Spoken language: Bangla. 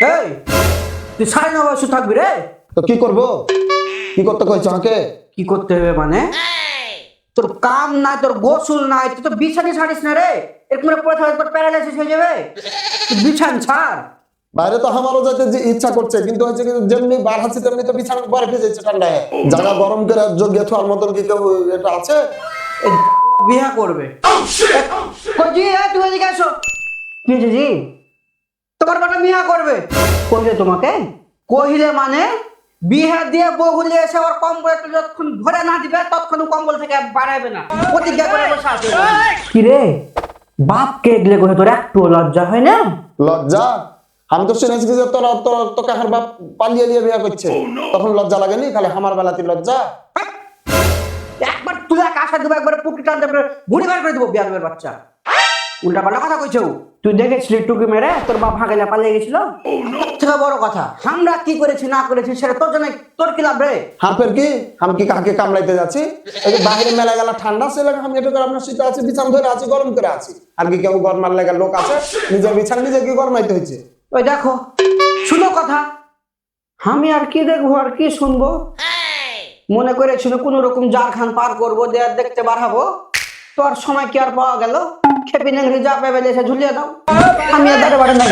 এই তুই সাড়ে ন বছর থাকবি রে? তো কি করব? কি করতে কইছো আমাকে? কি করতে হবে মানে? তোর কাম নাই তোর গোসল নাই তুই তো বিছানি ছাড়িস না রে। এরকম পড়ে থাকলে তোর প্যারালাইসিস হয়ে যাবে। বিছান ছাড়। বাইরে তো আমারও যেতে যে ইচ্ছা করছে কিন্তু হচ্ছে কি যেমনি বার হাসি তেমনি তো বিছানা পরে ভেজেছে ঠান্ডায়। জায়গা গরম করে যোগ্য থার মতন কি কেউ এটা আছে? এই বিয়া করবে। কই জি তুই এদিকে আসো কি জি? তোমার বেটা বিয়া করবে? কইলে তোমাকে? কহিলে মানে বিয়ে দিয়ে বহুলে এসে ওর কম্বল যতক্ষণ ভরে না দিবে ততক্ষণ কম্বল থেকে বাড়াবে না। প্রতিজ্ঞা করে বসে আছে। কি রে বাপকে এগলে কহে তোর একটু লজ্জা হয় না? লজ্জা? আমি তো শুনেছি যে তোরা তোর তোকে আমার বাপ পালিয়ে লিয়ে বিয়ে করছে। তখন লজ্জা লাগেনি? খালি আমার বেলাতে লজ্জা? একবার তুলে কাঁসা দেবো একবার পুকি টানতে পারে বুড়ি বার করে দেবো বিয়াদের বাচ্চা। উল্টা পাল্টা কথা কইছো? তুই দেখেছিলি টুকি মেরে তোর বাপ ভাগেলা পালিয়ে গেছিল? থেকে বড় কথা আমরা কি করেছি না করেছি সেটা তোর জন্য তোর কি লাভ রে? হাফের কি? আমি কি কাকে কামড়াইতে যাচ্ছি? এই যে বাইরে মেলা গেল ঠান্ডা সে লাগে আমি এটা করে আপনার শীতে আছি বিছান ধরে আছি গরম করে আছি। আর কি কেউ গরমার লাগা লোক আছে? নিজের বিছান নিজে কি গরমাইতে হয়েছে। ওই দেখো শুনো কথা আমি আর কি দেখব আর কি শুনব? মনে করেছিল কোন রকম জারখান পার করব দিয়ে আর দেখতে বাড়াবো। তো আর সময় কি আর পাওয়া গেল? খেপি নেংরি যা পেবে এসে ঝুলিয়ে দাও। আমি দাঁড়ে বাড়ে নাই